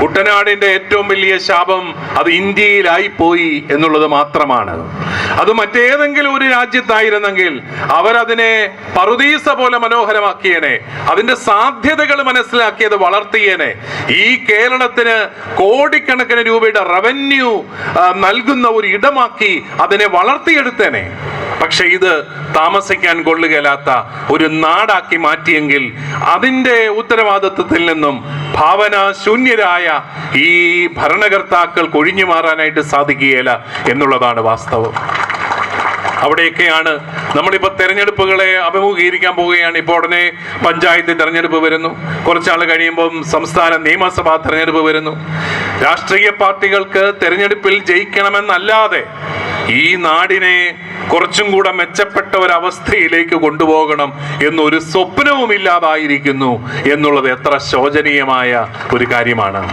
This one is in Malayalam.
കുട്ടനാടിന്റെ ഏറ്റവും വലിയ ശാപം അത് ഇന്ത്യയിലായി പോയി എന്നുള്ളത് മാത്രമാണ്. അത് മറ്റേതെങ്കിലും ഒരു രാജ്യത്തായിരുന്നെങ്കിൽ അവരതിനെ പറുദീസ പോലെ മനോഹരമാക്കിയേനെ അതിന്റെ സാധ്യതകൾ മനസ്സിലാക്കിയത് വളർത്തിയേനെ. ഈ കേരളത്തിന് കോടിക്കണക്കിന് രൂപയുടെ റവന്യൂ നൽകുന്ന ഒരു ഇടമാക്കി അതിനെ വളർത്തിയെടുത്തേനെ. പക്ഷെ ഇത് താമസിക്കാൻ കൊള്ളുകയില്ലാത്ത ഒരു നാടാക്കി മാറ്റിയെങ്കിൽ അതിന്റെ ഉത്തരവാദിത്വത്തിൽ നിന്നും ഭാവന ശൂന്യരായ ഈ ഭരണകർത്താക്കൾ കൊഴിഞ്ഞു മാറാനായിട്ട് സാധിക്കുകയില്ല എന്നുള്ളതാണ് വാസ്തവം. അവിടെയൊക്കെയാണ് നമ്മളിപ്പോൾ തെരഞ്ഞെടുപ്പുകളെ അഭിമുഖീകരിക്കാൻ പോവുകയാണ്. ഇപ്പോൾ ഉടനെ പഞ്ചായത്ത് തെരഞ്ഞെടുപ്പ് വരുന്നു. കുറച്ചാൾ കഴിയുമ്പം സംസ്ഥാന നിയമസഭാ തെരഞ്ഞെടുപ്പ് വരുന്നു. രാഷ്ട്രീയ പാർട്ടികൾക്ക് തെരഞ്ഞെടുപ്പിൽ ജയിക്കണമെന്നല്ലാതെ ഈ നാടിനെ കുറച്ചും കൂടെ മെച്ചപ്പെട്ട ഒരവസ്ഥയിലേക്ക് കൊണ്ടുപോകണം എന്നൊരു സ്വപ്നവും ഇല്ലാതായിരിക്കുന്നു എന്നുള്ളത് എത്ര ശോചനീയമായ ഒരു കാര്യമാണ്.